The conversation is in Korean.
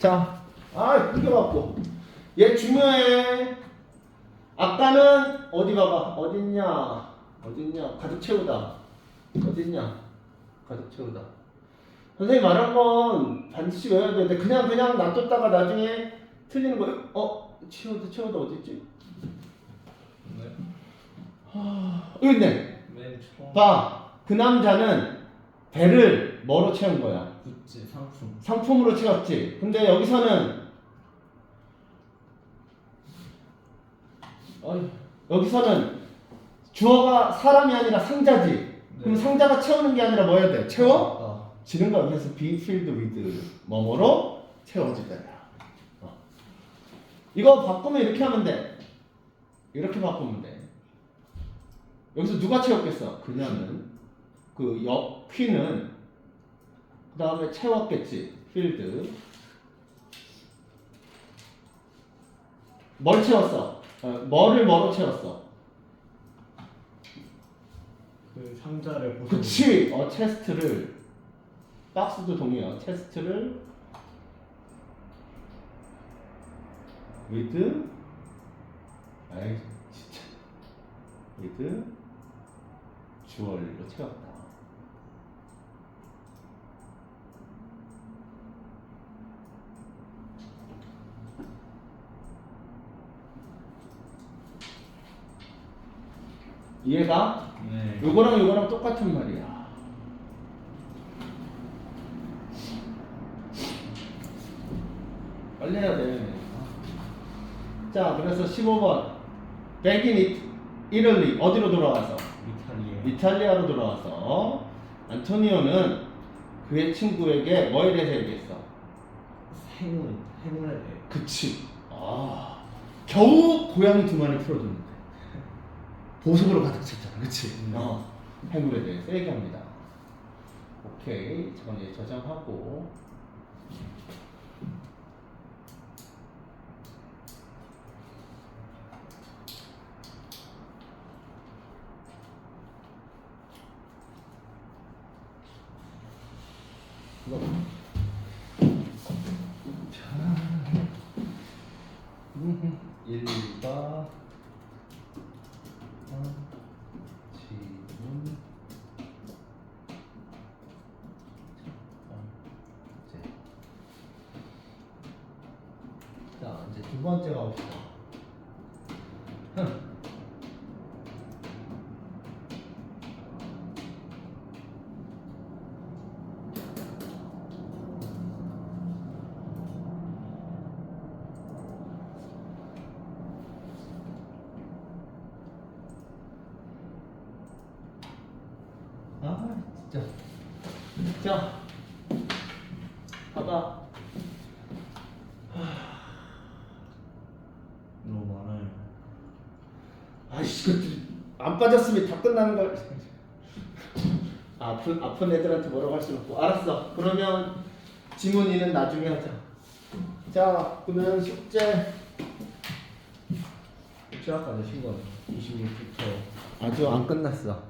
자, 아, 끊겨갖고. 얘 중요해. 아까는 어디 봐봐. 어딨냐? 어딨냐? 가득 채우다. 어딨냐? 가득 채우다. 선생님 말한 건 반드시 외워야 되는데 그냥 그냥 놔뒀다가 나중에 틀리는 거예요. 어? 채우다 채우다 어딨지? 네. 여기 있네. 맨 처음. 봐. 그 남자는 배를 뭐로 채운 거야? 굿즈 상품. 상품으로 채웠지. 근데 여기서는 어이, 여기서는 주어가 사람이 아니라 상자지. 그럼 네. 상자가 채우는 게 아니라 뭐 해야 돼? 채워? 아, 지는 거야. 그래서 be filled with 뭐뭐로 채워지다. 어. 이거 바꾸면 이렇게 하면 돼. 이렇게 바꾸면 돼. 여기서 누가 채웠겠어? 그녀는 그 옆퀴는 그 다음에 채웠겠지. filled. 뭘 채웠어? 어, 뭐를 뭐로 채웠어? 그 상자를 보고. 그치. 어 체스트를 박스도 동의해요. 체스트를 with 아이 진짜 with 주얼로 채웠다. 이해가? 네. 요거랑 요거랑 똑같은 말이야. 빨리 해야 돼. 자, 그래서 15번. 백인 이럴리 어디로 돌아와서? 이탈리아. 이탈리아로 돌아와서 안토니오는 그의 친구에게 뭘 해서 얘기했어? 행운. 행운에 대해. 그치. 아, 겨우 고양이 두 마리 풀어줬는데 보석으로 가득 찼잖아, 그치? 음. 어, 행운에 대해서 얘기합니다. 오케이, 저건 이제 저장하고. 이거. 이제 두 번째 가봅시다. 흥. 아 진짜 많아요. 아이씨 그안 빠졌으면 다 끝나는 걸. 아픈 아픈 애들한테 뭐라고 할 수는 없고. 알았어. 그러면 지문이는 나중에 하자. 자 그러면 숙제. 내신 거 26부터. 아주 안 끝났어